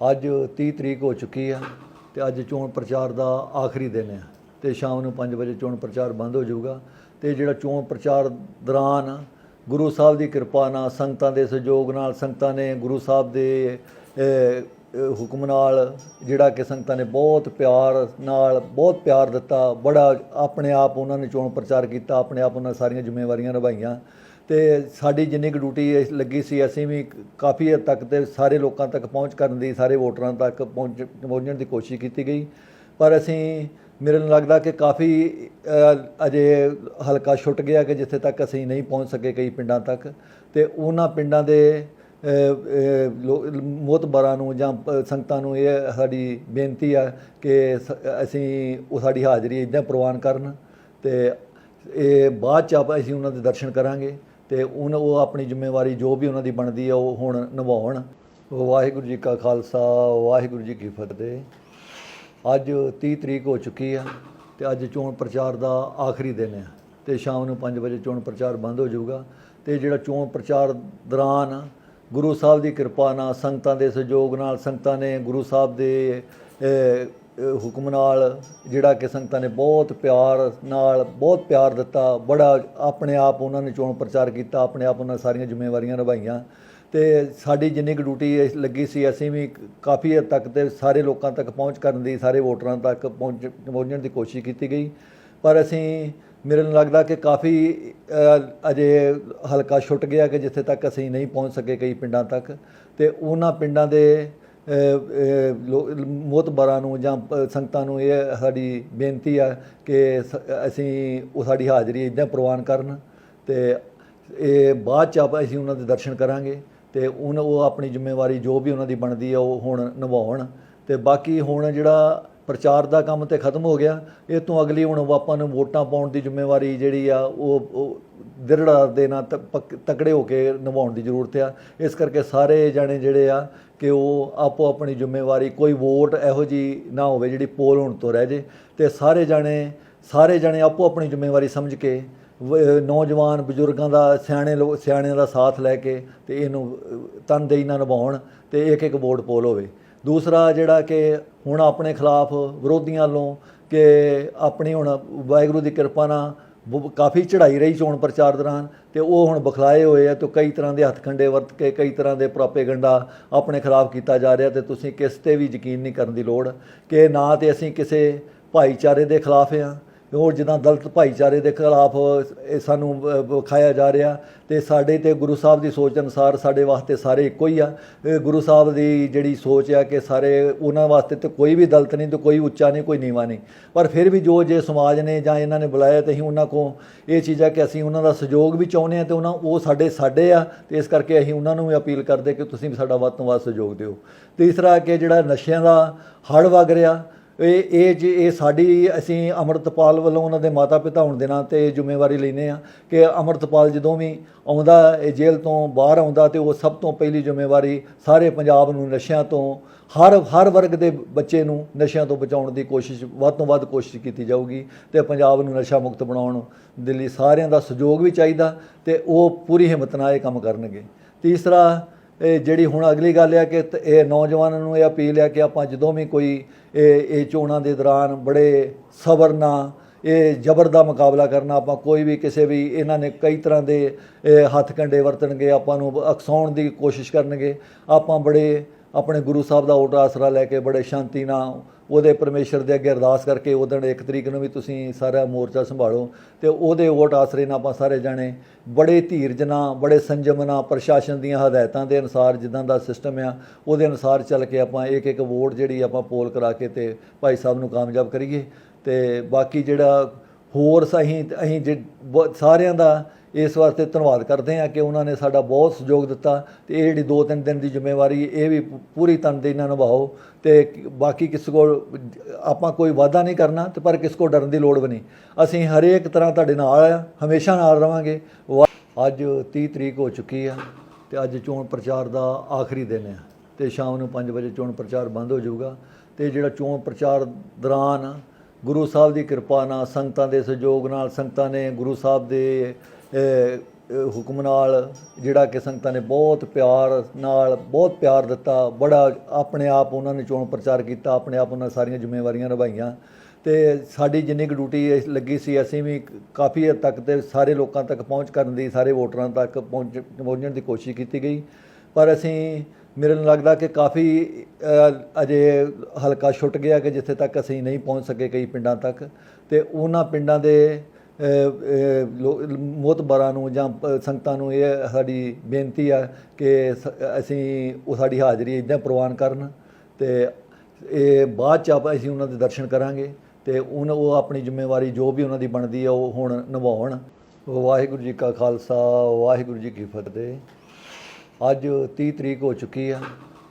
ਅੱਜ 30 ਤਰੀਕ ਹੋ ਚੁੱਕੀ ਆ ਤੇ ਅੱਜ ਚੋਣ ਪ੍ਰਚਾਰ ਦਾ ਆਖਰੀ ਦਿਨ ਹੈ ਤੇ ਸ਼ਾਮ ਨੂੰ 5 ਵਜੇ ਚੋਣ ਪ੍ਰਚਾਰ ਬੰਦ ਹੋ ਜਾਊਗਾ ਤੇ ਜਿਹੜਾ ਚੋਣ ਪ੍ਰਚਾਰ ਦੌਰਾਨ ਗੁਰੂ ਸਾਹਿਬ ਦੀ ਕਿਰਪਾ ਨਾਲ ਸੰਗਤਾਂ ਦੇ ਸਹਿਯੋਗ ਨਾਲ ਸੰਗਤਾਂ ਨੇ ਗੁਰੂ ਸਾਹਿਬ ਦੇ ਹੁਕਮ ਨਾਲ ਜਿਹੜਾ ਕਿ ਸੰਗਤਾਂ ਨੇ ਬਹੁਤ ਪਿਆਰ ਨਾਲ, ਬਹੁਤ ਪਿਆਰ ਦਿੱਤਾ, ਬੜਾ ਆਪਣੇ ਆਪ ਉਹਨਾਂ ਨੇ ਚੋਣ ਪ੍ਰਚਾਰ ਕੀਤਾ, ਆਪਣੇ ਆਪ ਉਹਨਾਂ ਸਾਰੀਆਂ ਜ਼ਿੰਮੇਵਾਰੀਆਂ ਨਿਭਾਈਆਂ। ਤੇ ਸਾਡੀ ਜਿੰਨੀ ਕੁ ਡਿਊਟੀ ਲੱਗੀ ਸੀ ਅਸੀਂ ਵੀ ਕਾਫੀ ਹੱਦ ਤੱਕ ਤੇ ਸਾਰੇ ਲੋਕਾਂ ਤੱਕ ਪਹੁੰਚ ਕਰਨ ਦੀ ਸਾਰੇ ਵੋਟਰਾਂ ਤੱਕ ਪਹੁੰਚ ਪਹੁੰਚਣ ਦੀ ਕੋਸ਼ਿਸ਼ ਕੀਤੀ ਗਈ। ਪਰ ਅਸੀਂ ਮੇਰੇ ਨੂੰ ਲੱਗਦਾ ਕਿ ਕਾਫੀ ਅਜੇ ਹਲਕਾ ਛੁੱਟ ਗਿਆ ਕਿ ਜਿੱਥੇ ਤੱਕ ਅਸੀਂ ਨਹੀਂ ਪਹੁੰਚ ਸਕੇ ਕਈ ਪਿੰਡਾਂ ਤੱਕ। ਤੇ ਉਹਨਾਂ ਪਿੰਡਾਂ ਦੇ ਅ, ਅ, ਨੂੰ ਜਾਂ ਸੰਗਤਾਂ ਨੂੰ ਇਹ ਸਾਡੀ ਬੇਨਤੀ ਆ ਕਿ ਸ- ਅਸੀਂ ਉਹ ਸਾਡੀ ਹਾਜ਼ਰੀ ਇਦਾਂ ਪ੍ਰਵਾਨ ਕਰਨ ਤੇ ਇਹ ਬਾਅਦ ਚ ਆਪਾਂ ਅਸੀਂ ਉਹਨਾਂ ਦੇ ਦਰਸ਼ਨ ਕਰਾਂਗੇ। ਤੇ ਉਹਨਾਂ ਉਹ ਆਪਣੀ ਜ਼ਿੰਮੇਵਾਰੀ ਜੋ ਵੀ ਉਹਨਾਂ ਦੀ ਬਣਦੀ ਆ, ਉਹ ਹੁਣ ਨਿਭਾਉਣ। ਵਾਹਿਗੁਰੂ ਜੀ ਕਾ ਖਾਲਸਾ, ਵਾਹਿਗੁਰੂ ਜੀ ਕੀ ਫਤਿਹ। ਅੱਜ 30 ਤਰੀਕ ਹੋ ਚੁੱਕੀ ਆ ਤੇ ਅੱਜ ਚੋਣ ਪ੍ਰਚਾਰ ਦਾ ਆਖਰੀ ਦਿਨ ਹੈ ਤੇ ਸ਼ਾਮ ਨੂੰ 5 ਵਜੇ ਚੋਣ ਪ੍ਰਚਾਰ ਬੰਦ ਹੋ ਜਾਊਗਾ। ਤੇ ਜਿਹੜਾ ਚੋਣ ਪ੍ਰਚਾਰ ਦੌਰਾਨ ਗੁਰੂ ਸਾਹਿਬ ਦੀ ਕਿਰਪਾ ਨਾਲ ਸੰਗਤਾਂ ਦੇ ਸਹਿਯੋਗ ਨਾਲ ਸੰਗਤਾਂ ਨੇ ਗੁਰੂ ਸਾਹਿਬ ਦੇ ਹੁਕਮ ਨਾਲ ਜਿਹੜਾ ਕਿ ਸੰਗਤਾਂ ਨੇ ਬਹੁਤ ਪਿਆਰ ਨਾਲ ਬਹੁਤ ਪਿਆਰ ਦਿੱਤਾ ਬੜਾ ਆਪਣੇ ਆਪ ਉਹਨਾਂ ਨੇ ਚੋਣ ਪ੍ਰਚਾਰ ਕੀਤਾ ਆਪਣੇ ਆਪ ਉਹਨਾਂ ਸਾਰੀਆਂ ਜ਼ਿੰਮੇਵਾਰੀਆਂ ਨਿਭਾਈਆਂ। ਤੇ ਸਾਡੀ ਜਿੰਨੀ ਕੁ ਡਿਊਟੀ ਲੱਗੀ ਸੀ ਅਸੀਂ ਵੀ ਕਾਫੀ ਹੱਦ ਤੱਕ ਤੇ ਸਾਰੇ ਲੋਕਾਂ ਤੱਕ ਪਹੁੰਚ ਕਰਨ ਦੀ ਸਾਰੇ ਵੋਟਰਾਂ ਤੱਕ ਪਹੁੰਚ ਪਹੁੰਚਣ ਦੀ ਕੋਸ਼ਿਸ਼ ਕੀਤੀ ਗਈ। ਪਰ ਅਸੀਂ ਮੇਰੇ ਨੂੰ ਲੱਗਦਾ ਕਿ ਕਾਫੀ ਅ, ਅਜੇ ਹਲਕਾ ਛੁੱਟ ਗਿਆ ਕਿ ਜਿੱਥੇ ਤੱਕ ਅਸੀਂ ਨਹੀਂ ਪਹੁੰਚ ਸਕੇ ਕਈ ਪਿੰਡਾਂ ਤੱਕ। ਤੇ ਉਹਨਾਂ ਪਿੰਡਾਂ ਦੇ ਅ, ਅ, ਨੂੰ ਜਾਂ ਸੰਗਤਾਂ ਨੂੰ ਇਹ ਸਾਡੀ ਬੇਨਤੀ ਆ ਕਿ ਸ- ਅਸੀਂ ਉਹ ਸਾਡੀ ਹਾਜ਼ਰੀ ਇਦਾਂ ਪ੍ਰਵਾਨ ਕਰਨ ਤੇ ਇਹ ਬਾਅਦ ਚ ਆਪਾਂ ਅਸੀਂ ਉਹਨਾਂ ਦੇ ਦਰਸ਼ਨ ਕਰਾਂਗੇ ਤੇ ਉਹਨਾਂ ਉਹ ਆਪਣੀ ਜ਼ਿੰਮੇਵਾਰੀ ਜੋ ਵੀ ਉਹਨਾਂ ਦੀ ਬਣਦੀ ਆ ਉਹ ਹੁਣ ਨਿਭਾਉਣ ਤੇ ਬਾਕੀ ਹੁਣ ਜਿਹੜਾ ਪ੍ਰਚਾਰ ਦਾ ਕੰਮ ਤੇ ਖਤਮ ਹੋ ਗਿਆ। ਇਹ ਤੋਂ ਅਗਲੀ ਹੁਣ ਆਪਾਂ ਨੂੰ ਵੋਟਾਂ ਪਾਉਣ ਦੀ ਜ਼ਿੰਮੇਵਾਰੀ ਜਿਹੜੀ ਆ, ਉਹ ਉਹ ਦੇ ਨਾਲ ਤ- ਤਕੜੇ ਹੋ ਕੇ ਨਿਭਾਉਣ ਦੀ ਜ਼ਰੂਰਤ ਆ। ਇਸ ਕਰਕੇ ਸਾਰੇ ਜਾਣੇ ਜਿਹੜੇ ਆ ਕਿ ਉਹ ਆਪੋ ਆਪਣੀ ਜ਼ਿੰਮੇਵਾਰੀ, ਕੋਈ ਵੋਟ ਇਹੋ ਜੀ ਨਾ ਹੋਵੇ ਜਿਹੜੀ ਪੋਲ ਹੋਣ ਤੋਂ ਰਹਿ ਜੇ। ਤੇ ਸਾਰੇ ਜਾਣੇ ਸਾਰੇ ਜਾਣੇ ਆਪੋ ਆਪਣੀ ਜ਼ਿੰਮੇਵਾਰੀ ਸਮਝ ਕੇ ਨੌਜਵਾਨ ਬਜ਼ੁਰਗਾਂ ਦਾ, ਸਿਆਣੇ ਲੋ, ਸਿਆਣਿਆਂ ਦਾ ਸਾਥ ਲੈ ਕੇ ਤੇ ਇਹਨੂੰ, ਤਨਦੇਹੀ ਨਾਲ ਨਿਭਾਉਣ ਤੇ ਇੱਕ ਇੱਕ ਵੋਟ ਪੋਲ ਹੋਵੇ। ਦੂਸਰਾ ਜਿਹੜਾ ਕਿ ਹੁਣ ਆਪਣੇ ਖਿਲਾਫ ਵਿਰੋਧੀਆਂ ਵੱਲੋਂ ਕਿ ਆਪਣੀ ਹੁਣ ਵਾਹਿਗੁਰੂ ਦੀ ਕਿਰਪਾ ਨਾਲ ਬ- ਕਾਫੀ ਚੜ੍ਹਾਈ ਰਹੀ ਚੋਣ ਪ੍ਰਚਾਰ ਦੌਰਾਨ ਤੇ ਉਹ ਹੁਣ ਬਖਲਾਏ ਹੋਏ ਆ ਤੇ ਕਈ ਤਰ੍ਹਾਂ ਦੇ ਹੱਥਕੰਡੇ ਵਰਤ ਕੇ, ਕਈ ਤਰ੍ਹਾਂ ਦੇ ਪ੍ਰਾਪੇਗੰਡਾ ਆਪਣੇ ਖਿਲਾਫ ਕੀਤਾ ਜਾ ਰਿਹਾ ਤੇ ਤੁਸੀਂ ਕਿਸ ਤੇ ਵੀ ਯਕੀਨ ਨਹੀਂ ਕਰਨ ਦੀ ਲੋੜ ਕਿ ਨਾ ਤੇ ਅਸੀਂ ਕਿਸੇ ਭਾਈਚਾਰੇ ਦੇ ਖਿਲਾਫ ਆ ਉਹ ਜਿੱਦਾਂ ਦਲਤ ਭਾਈਚਾਰੇ ਦੇ ਖਿਲਾਫ ਇਹ ਸਾਨੂੰ ਵਿਖਾਇਆ ਜਾ ਰਿਹਾ ਤੇ ਸਾਡੇ ਤੇ ਗੁਰੂ ਸਾਹਿਬ ਦੀ ਸੋਚ ਅਨੁਸਾਰ ਸਾਡੇ ਵਾਸਤੇ ਸਾਰੇ ਇੱਕੋ ਹੀ ਆ। ਗੁਰੂ ਸਾਹਿਬ ਦੀ ਜਿਹੜੀ ਸੋਚ ਆ ਕਿ ਸਾਰੇ ਉਹਨਾਂ ਵਾਸਤੇ ਤੇ ਕੋਈ ਵੀ ਦਲਤ ਨਹੀਂ ਤੇ ਕੋਈ ਉੱਚਾ ਨਹੀਂ, ਕੋਈ ਨੀਵਾ ਨਹੀਂ। ਪਰ ਫਿਰ ਵੀ ਜੋ ਜੇ ਸਮਾਜ ਨੇ ਜਾਂ ਇਹਨਾਂ ਨੇ ਬੁਲਾਇਆ ਤੇ ਅਸੀਂ ਉਹਨਾਂ ਕੋ ਇਹ ਚੀਜ਼ ਆ ਕਿ ਅਸੀਂ ਉਹਨਾਂ ਦਾ ਸਹਿਯੋਗ ਵੀ ਚਾਹੁੰਦੇ ਆ ਤੇ ਉਹਨਾਂ, ਉਹ ਸਾਡੇ ਸਾਡੇ ਆ ਤੇ ਇਸ ਕਰਕੇ ਅਸੀਂ ਉਹਨਾਂ ਨੂੰ ਵੀ ਅਪੀਲ ਕਰਦੇ ਕਿ ਤੁਸੀਂ ਵੀ ਸਾਡਾ ਵੱਧ ਤੋਂ ਵੱਧ ਸਹਿਯੋਗ ਦਿਓ। ਤੀਸਰਾ ਕਿ ਜਿਹੜਾ ਨਸ਼ਿਆਂ ਦਾ ਹੜ ਵਗ ਰਿਹਾ ਇਹ ਇਹ ਜੀ, ਇਹ ਸਾਡੀ, ਅਸੀਂ ਅਮਰਤਪਾਲ ਵੱਲੋਂ ਉਹਨਾਂ ਦੇ ਮਾਤਾ ਪਿਤਾ ਹੋਣ ਦੇ ਨਾਂ ਤੇ ਜ਼ਿੰਮੇਵਾਰੀ ਲੈਨੇ ਆ ਕਿ ਅਮਰਤਪਾਲ ਜਦੋਂ ਵੀ ਆਉਂਦਾ, ਇਹ ਜੇਲ੍ਹ ਤੋਂ ਬਾਹਰ ਆਉਂਦਾ ਤੇ ਉਹ ਸਭ ਤੋਂ ਪਹਿਲੀ ਜ਼ਿੰਮੇਵਾਰੀ ਸਾਰੇ ਪੰਜਾਬ ਨੂੰ ਨਸ਼ਿਆਂ ਤੋਂ, ਹਰ ਹਰ ਵਰਗ ਦੇ ਬੱਚੇ ਨੂੰ ਨਸ਼ਿਆਂ ਤੋਂ ਬਚਾਉਣ ਦੀ ਕੋਸ਼ਿਸ਼, ਵੱਧ ਤੋਂ ਵੱਧ ਕੋਸ਼ਿਸ਼ ਕੀਤੀ ਜਾਊਗੀ ਤੇ ਪੰਜਾਬ ਨੂੰ ਨਸ਼ਾ ਮੁਕਤ ਬਣਾਉਣ ਦੇ ਲਈ ਸਾਰਿਆਂ ਦਾ ਸਹਿਯੋਗ ਵੀ ਚਾਹੀਦਾ ਤੇ ਉਹ ਪੂਰੀ ਹਿੰਮਤ ਨਾਲ ਇਹ ਕੰਮ ਕਰਨਗੇ। ਤੀਸਰਾ ਇਹ ਜਿਹੜੀ ਹੁਣ ਅਗਲੀ ਗੱਲ ਹੈ ਕਿ ਤ- ਇਹ ਨੌਜਵਾਨਾਂ ਨੂੰ ਇਹ ਅਪੀਲ ਹੈ ਕਿ ਆਪਾਂ ਜਦੋਂ ਵੀ ਕੋਈ ਇਹ ਇਹ ਚੋਣਾਂ ਦੇ ਦੌਰਾਨ ਬੜੇ ਸਬਰ ਨਾਲ ਇਹ ਜ਼ਬਰ ਦਾ ਮੁਕਾਬਲਾ ਕਰਨਾ, ਆਪਾਂ ਕੋਈ ਵੀ ਕਿਸੇ ਵੀ ਇਹਨਾਂ ਨੇ ਕਈ ਤਰ੍ਹਾਂ ਦੇ ਹੱਥ ਕੰਡੇ ਵਰਤਣਗੇ, ਆਪਾਂ ਨੂੰ ਅਕਸਾਉਣ ਦੀ ਕੋਸ਼ਿਸ਼ ਕਰਨਗੇ, ਆਪਾਂ ਬੜੇ ਆਪਣੇ ਗੁਰੂ ਸਾਹਿਬ ਦਾ ਓਟ ਆਸਰਾ ਲੈ ਕੇ ਬੜੇ ਸ਼ਾਂਤੀ ਨਾਲ ਉਹਦੇ ਪਰਮੇਸ਼ਰ ਦੇ ਅੱਗੇ ਅਰਦਾਸ ਕਰਕੇ ਉਹ ਦਿਨ ਇੱਕ ਤਰੀਕ ਨੂੰ ਵੀ ਤੁਸੀਂ ਸਾਰਾ ਮੋਰਚਾ ਸੰਭਾਲੋ ਤੇ ਉਹਦੇ ਓਟ ਆਸਰੇ ਨਾਲ ਆਪਾਂ ਸਾਰੇ ਜਾਣੇ ਬੜੇ ਧੀਰਜ ਨਾਲ, ਬੜੇ ਸੰਜਮ ਨਾਲ ਪ੍ਰਸ਼ਾਸਨ ਦੀਆਂ ਹਦਾਇਤਾਂ ਦੇ ਅਨੁਸਾਰ ਜਿੱਦਾਂ ਦਾ ਸਿਸਟਮ ਆ, ਉਹਦੇ ਅਨੁਸਾਰ ਚੱਲ ਕੇ ਆਪਾਂ ਇੱਕ ਇੱਕ ਵੋਟ ਜਿਹੜੀ ਆਪਾਂ ਪੋਲ ਕਰਾ ਕੇ ਤੇ ਭਾਈ ਸਾਹਿਬ ਨੂੰ ਕਾਮਯਾਬ ਕਰੀਏ ਤੇ ਬਾਕੀ ਜਿਹੜਾ ਹੋਰ ਸਹੀ, ਅਸੀਂ ਜੇ ਸਾਰਿਆਂ ਦਾ ਇਸ ਵਾਸਤੇ ਧੰਨਵਾਦ ਕਰਦੇ ਹਾਂ ਕਿ ਉਹਨਾਂ ਨੇ ਸਾਡਾ ਬਹੁਤ ਸਹਿਯੋਗ ਦਿੱਤਾ ਤੇ ਇਹ ਜਿਹੜੀ 2-3 ਦਿਨ ਦੀ ਜ਼ਿੰਮੇਵਾਰੀ ਇਹ ਵੀ ਪੂਰੀ ਤਨਦੇਹੀ ਨਾਲ ਨਿਭਾਓ ਤੇ ਬਾਕੀ ਕਿਸੇ ਕੋਲ ਆਪਾਂ ਕੋਈ ਵਾਅਦਾ ਨਹੀਂ ਕਰਨਾ ਤੇ ਪਰ ਕਿਸ ਕੋਲ ਡਰਨ ਦੀ ਲੋੜ ਵੀ ਨਹੀਂ। ਅਸੀਂ ਹਰੇਕ ਤਰ੍ਹਾਂ ਤੁਹਾਡੇ ਨਾਲ ਆ, ਹਮੇਸ਼ਾ ਨਾਲ ਰਵਾਂਗੇ। ਵਾ- ਅੱਜ 30 ਤਰੀਕ ਹੋ ਚੁੱਕੀ ਆ ਤੇ ਅੱਜ ਚੋਣ ਪ੍ਰਚਾਰ ਦਾ ਆਖਰੀ ਦਿਨ ਆ ਤੇ ਸ਼ਾਮ ਨੂੰ 5 ਵਜੇ ਚੋਣ ਪ੍ਰਚਾਰ ਬੰਦ ਹੋ ਜਾਊਗਾ ਤੇ ਜਿਹੜਾ ਚੋਣ ਪ੍ਰਚਾਰ ਦੌਰਾਨ ਗੁਰੂ ਸਾਹਿਬ ਦੀ ਕਿਰਪਾ ਨਾਲ ਸੰਗਤਾਂ ਦੇ ਸਹਿਯੋਗ ਨਾਲ ਸੰਗਤਾਂ ਨੇ ਗੁਰੂ ਸਾਹਿਬ ਦੇ ਹੁਕਮ ਨਾਲ ਜਿਹੜਾ ਕਿ ਸੰਗਤਾਂ ਨੇ ਬਹੁਤ ਪਿਆਰ ਨਾਲ, ਬਹੁਤ ਪਿਆਰ ਦਿੱਤਾ, ਬੜਾ ਆਪਣੇ ਆਪ ਉਹਨਾਂ ਨੇ ਚੋਣ ਪ੍ਰਚਾਰ ਕੀਤਾ, ਆਪਣੇ ਆਪ ਉਹਨਾਂ ਸਾਰੀਆਂ ਜ਼ਿੰਮੇਵਾਰੀਆਂ ਨਿਭਾਈਆਂ। ਤੇ ਸਾਡੀ ਜਿੰਨੀ ਕੁ ਡਿਊਟੀ ਲੱਗੀ ਸੀ, ਅਸੀਂ ਵੀ ਕਾਫੀ ਹੱਦ ਤੱਕ ਤੇ ਸਾਰੇ ਲੋਕਾਂ ਤੱਕ ਪਹੁੰਚ ਕਰਨ ਦੀ, ਸਾਰੇ ਵੋਟਰਾਂ ਤੱਕ ਪਹੁੰਚ, ਪਹੁੰਚਣ ਦੀ ਕੋਸ਼ਿਸ਼ ਕੀਤੀ ਗਈ। ਪਰ ਅਸੀਂ, ਮੇਰੇ ਨੂੰ ਲੱਗਦਾ ਕਿ ਕਾਫੀ ਅਜੇ ਹਲਕਾ ਛੁੱਟ ਗਿਆ ਕਿ ਜਿੱਥੇ ਤੱਕ ਅਸੀਂ ਨਹੀਂ ਪਹੁੰਚ ਸਕੇ ਕਈ ਪਿੰਡਾਂ ਤੱਕ। ਤੇ ਉਹਨਾਂ ਪਿੰਡਾਂ ਦੇ ਮੋਤਬਰਾਂ ਨੂੰ ਜਾਂ ਸੰਗਤਾਂ ਨੂੰ ਇਹ ਸਾਡੀ ਬੇਨਤੀ ਆ ਕਿ ਸ- ਅਸੀਂ ਉਹ ਸਾਡੀ ਹਾਜ਼ਰੀ ਇਦਾਂ ਪ੍ਰਵਾਨ ਕਰਨ ਤੇ ਇਹ ਬਾਅਦ ਚ ਆਪਾਂ ਅਸੀਂ ਉਹਨਾਂ ਦੇ ਦਰਸ਼ਨ ਕਰਾਂਗੇ ਤੇ ਉਹਨਾਂ, ਉਹ ਆਪਣੀ ਜ਼ਿੰਮੇਵਾਰੀ ਜੋ ਵੀ ਉਹਨਾਂ ਦੀ ਬਣਦੀ ਆ, ਉਹ ਹੁਣ ਨਿਭਾਉਣ। ਵਾਹਿਗੁਰੂ ਜੀ ਕਾ ਖਾਲਸਾ, ਵਾਹਿਗੁਰੂ ਜੀ ਕੀ ਫਤਿਹ। ਅੱਜ 30 ਤਰੀਕ ਹੋ ਚੁੱਕੀ ਆ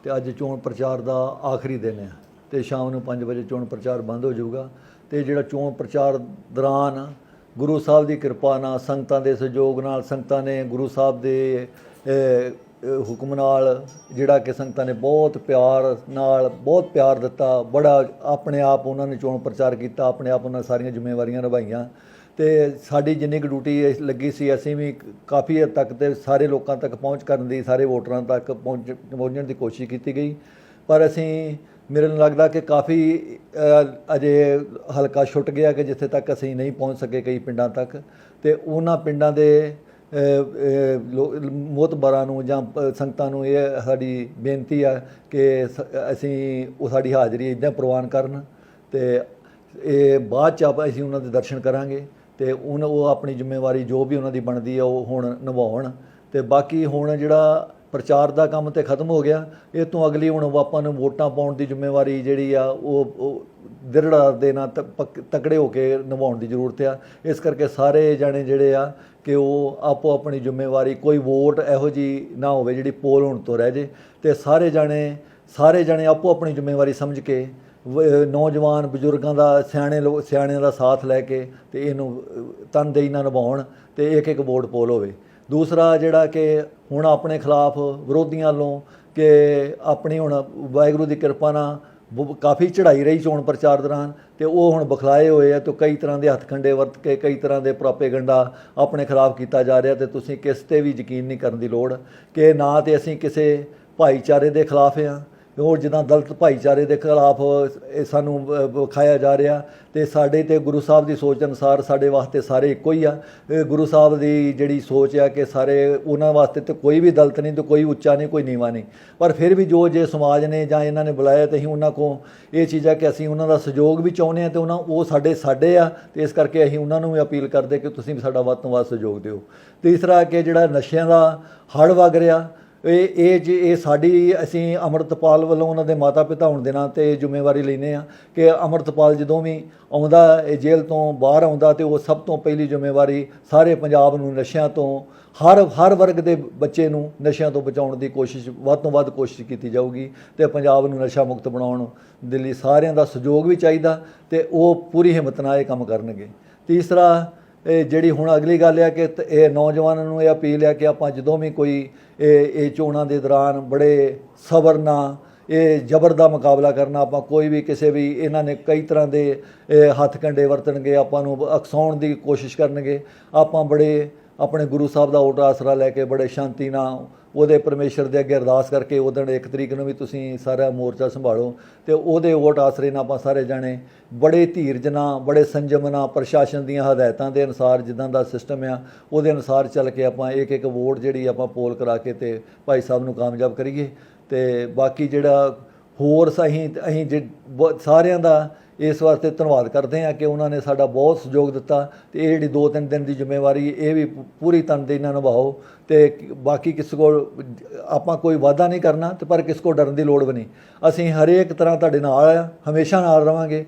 ਤੇ ਅੱਜ ਚੋਣ ਪ੍ਰਚਾਰ ਦਾ ਆਖਰੀ ਦਿਨ ਹੈ ਤੇ ਸ਼ਾਮ ਨੂੰ 5 ਵਜੇ ਚੋਣ ਪ੍ਰਚਾਰ ਬੰਦ ਹੋ ਜਾਊਗਾ ਤੇ ਜਿਹੜਾ ਚੋਣ ਪ੍ਰਚਾਰ ਦੌਰਾਨ ਗੁਰੂ ਸਾਹਿਬ ਦੀ ਕਿਰਪਾ ਨਾਲ, ਸੰਗਤਾਂ ਦੇ ਸਹਿਯੋਗ ਨਾਲ, ਸੰਗਤਾਂ ਨੇ ਗੁਰੂ ਸਾਹਿਬ ਦੇ ਹੁਕਮ ਨਾਲ, ਜਿਹੜਾ ਕਿ ਸੰਗਤਾਂ ਨੇ ਬਹੁਤ ਪਿਆਰ ਨਾਲ, ਬਹੁਤ ਪਿਆਰ ਦਿੱਤਾ, ਬੜਾ ਆਪਣੇ ਆਪ ਉਹਨਾਂ ਨੇ ਚੋਣ ਪ੍ਰਚਾਰ ਕੀਤਾ, ਆਪਣੇ ਆਪ ਉਹਨਾਂ ਸਾਰੀਆਂ ਜ਼ਿੰਮੇਵਾਰੀਆਂ ਨਿਭਾਈਆਂ। ਤੇ ਸਾਡੀ ਜਿੰਨੀ ਕੁ ਡਿਊਟੀ ਲੱਗੀ ਸੀ, ਅਸੀਂ ਵੀ ਕਾਫੀ ਹੱਦ ਤੱਕ ਤੇ ਸਾਰੇ ਲੋਕਾਂ ਤੱਕ ਪਹੁੰਚ ਕਰਨ ਦੀ, ਸਾਰੇ ਵੋਟਰਾਂ ਤੱਕ ਪਹੁੰਚ, ਪਹੁੰਚਣ ਦੀ ਕੋਸ਼ਿਸ਼ ਕੀਤੀ ਗਈ। ਪਰ ਅਸੀਂ ਮੇਰੇ ਨੂੰ ਲੱਗਦਾ ਕਿ ਕਾਫੀ ਅਜੇ ਹਲਕਾ ਛੁੱਟ ਗਿਆ ਕਿ ਜਿੱਥੇ ਤੱਕ ਅਸੀਂ ਨਹੀਂ ਪਹੁੰਚ ਸਕੇ ਕਈ ਪਿੰਡਾਂ ਤੱਕ। ਤੇ ਉਹਨਾਂ ਪਿੰਡਾਂ ਦੇ ਲੋ- ਮੋਤਬਰਾਂ ਨੂੰ ਜਾਂ ਸੰਗਤਾਂ ਨੂੰ ਇਹ ਸਾਡੀ ਬੇਨਤੀ ਆ ਕਿ ਸ- ਅਸੀਂ ਉਹ ਸਾਡੀ ਹਾਜ਼ਰੀ ਇਦਾਂ ਪ੍ਰਵਾਨ ਕਰਨ ਤੇ ਇਹ ਬਾਅਦ ਚ ਆਪਾਂ ਅਸੀਂ ਉਹਨਾਂ ਦੇ ਦਰਸ਼ਨ ਕਰਾਂਗੇ ਤੇ ਉਹਨਾਂ, ਉਹ ਆਪਣੀ ਜ਼ਿੰਮੇਵਾਰੀ ਜੋ ਵੀ ਉਹਨਾਂ ਦੀ ਬਣਦੀ ਆ ਉਹ ਹੁਣ ਨਿਭਾਉਣ ਤੇ ਬਾਕੀ ਹੁਣ ਜਿਹੜਾ ਪ੍ਰਚਾਰ ਦਾ ਕੰਮ ਤੇ ਖਤਮ ਹੋ ਗਿਆ। ਇਹ ਤੋਂ ਅਗਲੀ ਹੁਣ ਆਪਾਂ ਨੂੰ ਵੋਟਾਂ ਪਾਉਣ ਦੀ ਜ਼ਿੰਮੇਵਾਰੀ ਜਿਹੜੀ ਆ, ਉਹ ਉਹ ਦੇ ਨਾਲ ਤ- ਪੱਕ- ਤਕੜੇ ਹੋ ਕੇ ਨਿਭਾਉਣ ਦੀ ਜ਼ਰੂਰਤ ਆ। ਇਸ ਕਰਕੇ ਸਾਰੇ ਜਾਣੇ ਜਿਹੜੇ ਆ ਕਿ ਉਹ ਆਪੋ ਆਪਣੀ ਜ਼ਿੰਮੇਵਾਰੀ, ਕੋਈ ਵੋਟ ਇਹੋ ਜੀ ਨਾ ਹੋਵੇ ਜਿਹੜੀ ਪੋਲ ਹੋਣ ਤੋਂ ਰਹਿ ਜੇ। ਤੇ ਸਾਰੇ ਜਾਣੇ ਸਾਰੇ ਜਾਣੇ ਆਪੋ ਆਪਣੀ ਜ਼ਿੰਮੇਵਾਰੀ ਸਮਝ ਕੇ ਨੌਜਵਾਨ ਬਜ਼ੁਰਗਾਂ ਦਾ, ਸਿਆਣੇ ਲੋਕ ਸਿਆਣਿਆਂ ਦਾ ਸਾਥ ਲੈ ਕੇ ਤੇ ਇਹਨੂੰ, ਤਨਦੇਹੀ ਨਾਲ ਨਿਭਾਉਣ ਤੇ ਇੱਕ ਇੱਕ ਵੋਟ ਪੋਲ ਹੋਵੇ। ਦੂਸਰਾ ਜਿਹੜਾ ਕਿ ਹੁਣ ਆਪਣੇ ਖਿਲਾਫ ਵਿਰੋਧੀਆਂ ਵੱਲੋਂ ਕਿ ਆਪਣੀ ਹੁਣ ਵਾਹਿਗੁਰੂ ਦੀ ਕਿਰਪਾ ਨਾਲ ਬ- ਕਾਫੀ ਚੜ੍ਹਾਈ ਰਹੀ ਚੋਣ ਪ੍ਰਚਾਰ ਦੌਰਾਨ ਤੇ ਉਹ ਹੁਣ ਬਖਲਾਏ ਹੋਏ ਆ ਤੇ ਕਈ ਤਰ੍ਹਾਂ ਦੇ ਹੱਥਕੰਡੇ ਵਰਤ ਕੇ, ਕਈ ਤਰ੍ਹਾਂ ਦੇ ਪ੍ਰੋਪੇਗੈਂਡਾ ਆਪਣੇ ਖਿਲਾਫ ਕੀਤਾ ਜਾ ਰਿਹਾ ਤੇ ਤੁਸੀਂ ਕਿਸ ਤੇ ਵੀ ਯਕੀਨ ਨਹੀਂ ਕਰਨ ਦੀ ਲੋੜ ਕਿ ਨਾ ਤੇ ਅਸੀਂ ਕਿਸੇ ਭਾਈਚਾਰੇ ਦੇ ਖਿਲਾਫ ਆ ਉਹ ਜਿੱਦਾਂ ਦਲਤ ਭਾਈਚਾਰੇ ਦੇ ਖਿਲਾਫ ਇਹ ਸਾਨੂੰ ਵਿਖਾਇਆ ਜਾ ਰਿਹਾ ਤੇ ਸਾਡੇ ਤੇ ਗੁਰੂ ਸਾਹਿਬ ਦੀ ਸੋਚ ਅਨੁਸਾਰ ਸਾਡੇ ਵਾਸਤੇ ਸਾਰੇ ਇੱਕੋ ਹੀ ਆ। ਗੁਰੂ ਸਾਹਿਬ ਦੀ ਜਿਹੜੀ ਸੋਚ ਆ ਕਿ ਸਾਰੇ ਉਹਨਾਂ ਵਾਸਤੇ ਤੇ ਕੋਈ ਵੀ ਦਲਤ ਨਹੀਂ ਤੇ ਕੋਈ ਉੱਚਾ ਨਹੀਂ, ਕੋਈ ਨੀਵਾ ਨਹੀਂ। ਪਰ ਫਿਰ ਵੀ ਜੋ ਜੇ ਸਮਾਜ ਨੇ ਜਾਂ ਇਹਨਾਂ ਨੇ ਬੁਲਾਇਆ ਤੇ ਅਸੀਂ ਉਹਨਾਂ ਕੋ ਇਹ ਚੀਜ਼ਾਂ ਕਿ ਅਸੀਂ ਉਹਨਾਂ ਦਾ ਸਹਿਯੋਗ ਵੀ ਚਾਹੁੰਦੇ ਆ ਤੇ ਉਹਨਾਂ, ਉਹ ਸਾਡੇ ਸਾਡੇ ਆ ਤੇ ਇਸ ਕਰਕੇ ਅਸੀਂ ਉਹਨਾਂ ਨੂੰ ਵੀ ਅਪੀਲ ਕਰਦੇ ਕਿ ਤੁਸੀਂ ਵੀ ਸਾਡਾ ਵੱਧ ਤੋਂ ਵੱਧ ਸਹਿਯੋਗ ਦਿਓ। ਤੀਸਰਾ ਕਿ ਜਿਹੜਾ ਨਸ਼ਿਆਂ ਦਾ ਹੜ ਵਗ ਰਿਹਾ ਇਹ ਇਹ ਜੀ, ਇਹ ਸਾਡੀ, ਅਸੀਂ ਅਮਰਤਪਾਲ ਵੱਲੋਂ ਉਹਨਾਂ ਦੇ ਮਾਤਾ ਪਿਤਾ ਹੋਣ ਦੇ ਨਾਂ ਤੇ ਜ਼ਿੰਮੇਵਾਰੀ ਲੈਨੇ ਆ ਕਿ ਅਮਰਤਪਾਲ ਜਦੋਂ ਵੀ ਆਉਂਦਾ, ਇਹ ਜੇਲ੍ਹ ਤੋਂ ਬਾਹਰ ਆਉਂਦਾ ਤੇ ਉਹ ਸਭ ਤੋਂ ਪਹਿਲੀ ਜ਼ਿੰਮੇਵਾਰੀ ਸਾਰੇ ਪੰਜਾਬ ਨੂੰ ਨਸ਼ਿਆਂ ਤੋਂ, ਹਰ ਹਰ ਵਰਗ ਦੇ ਬੱਚੇ ਨੂੰ ਨਸ਼ਿਆਂ ਤੋਂ ਬਚਾਉਣ ਦੀ ਕੋਸ਼ਿਸ਼, ਵੱਧ ਤੋਂ ਵੱਧ ਕੋਸ਼ਿਸ਼ ਕੀਤੀ ਜਾਊਗੀ ਤੇ ਪੰਜਾਬ ਨੂੰ ਨਸ਼ਾ ਮੁਕਤ ਬਣਾਉਣ ਦੇ ਲਈ ਸਾਰਿਆਂ ਦਾ ਸਹਿਯੋਗ ਵੀ ਚਾਹੀਦਾ ਤੇ ਉਹ ਪੂਰੀ ਹਿੰਮਤ ਨਾਲ ਇਹ ਕੰਮ ਕਰਨਗੇ। ਤੀਸਰਾ ਇਹ ਜਿਹੜੀ ਹੁਣ ਅਗਲੀ ਗੱਲ ਹੈ ਕਿ ਤ- ਇਹ ਨੌਜਵਾਨਾਂ ਨੂੰ ਇਹ ਅਪੀਲ ਹੈ ਕਿ ਆਪਾਂ ਜਦੋਂ ਵੀ ਕੋਈ ਇਹ ਇਹ ਚੋਣਾਂ ਦੇ ਦੌਰਾਨ ਬੜੇ ਸਬਰ ਨਾਲ ਇਹ ਜ਼ਬਰ ਦਾ ਮੁਕਾਬਲਾ ਕਰਨਾ, ਆਪਾਂ ਕੋਈ ਵੀ ਕਿਸੇ ਵੀ ਇਹਨਾਂ ਨੇ ਕਈ ਤਰ੍ਹਾਂ ਦੇ ਹੱਥ ਕੰਡੇ ਵਰਤਣਗੇ, ਆਪਾਂ ਨੂੰ ਅਕਸਾਉਣ ਦੀ ਕੋਸ਼ਿਸ਼ ਕਰਨਗੇ, ਆਪਾਂ ਬੜੇ ਆਪਣੇ ਗੁਰੂ ਸਾਹਿਬ ਦਾ ਓਟ ਆਸਰਾ ਲੈ ਕੇ ਬੜੇ ਸ਼ਾਂਤੀ ਨਾਲ ਉਹਦੇ ਪਰਮੇਸ਼ਰ ਦੇ ਅੱਗੇ ਅਰਦਾਸ ਕਰਕੇ ਉਹ ਦਿਨ ਇੱਕ ਤਰੀਕ ਨੂੰ ਵੀ ਤੁਸੀਂ ਸਾਰਾ ਮੋਰਚਾ ਸੰਭਾਲੋ ਤੇ ਉਹਦੇ ਵੋਟ ਆਸਰੇ ਨਾਲ ਆਪਾਂ ਸਾਰੇ ਜਾਣੇ ਬੜੇ ਧੀਰਜ ਨਾਲ, ਬੜੇ ਸੰਜਮ ਨਾਲ ਪ੍ਰਸ਼ਾਸਨ ਦੀਆਂ ਹਦਾਇਤਾਂ ਦੇ ਅਨੁਸਾਰ ਜਿੱਦਾਂ ਦਾ ਸਿਸਟਮ ਆ, ਉਹਦੇ ਅਨੁਸਾਰ ਚੱਲ ਕੇ ਆਪਾਂ ਇੱਕ ਇੱਕ ਵੋਟ ਜਿਹੜੀ ਆਪਾਂ ਪੋਲ ਕਰਾ ਕੇ ਤੇ ਭਾਈ ਸਾਹਿਬ ਨੂੰ ਕਾਮਯਾਬ ਕਰੀਏ ਤੇ ਬਾਕੀ ਜਿਹੜਾ ਹੋਰ ਸਹੀ ਅਸੀਂ ਜੇ ਬਹੁਤ- ਸਾਰਿਆਂ ਦਾ ਇਸ ਵਾਸਤੇ ਧੰਨਵਾਦ ਕਰਦੇ ਹਾਂ ਕਿ ਉਹਨਾਂ ਨੇ ਸਾਡਾ ਬਹੁਤ ਸਹਿਯੋਗ ਦਿੱਤਾ ਤੇ ਇਹ ਜਿਹੜੀ 2-3 ਦਿਨ ਦੀ ਜ਼ਿੰਮੇਵਾਰੀ ਇਹ ਵੀ ਪੂਰੀ ਤਨਦੇਹੀ ਨਾਲ ਨਿਭਾਓ ਤੇ ਬਾਕੀ ਕਿਸੇ ਕੋਲ ਆਪਾਂ ਕੋਈ ਵਾਅਦਾ ਨਹੀਂ ਕਰਨਾ ਤੇ ਪਰ ਕਿਸੇ ਕੋਲ ਡਰਨ ਦੀ ਲੋੜ ਵੀ ਨਹੀਂ। ਅਸੀਂ ਹਰੇਕ ਤਰ੍ਹਾਂ ਤੁਹਾਡੇ ਨਾਲ ਆ, ਹਮੇਸ਼ਾ ਨਾਲ ਰਵਾਂਗੇ।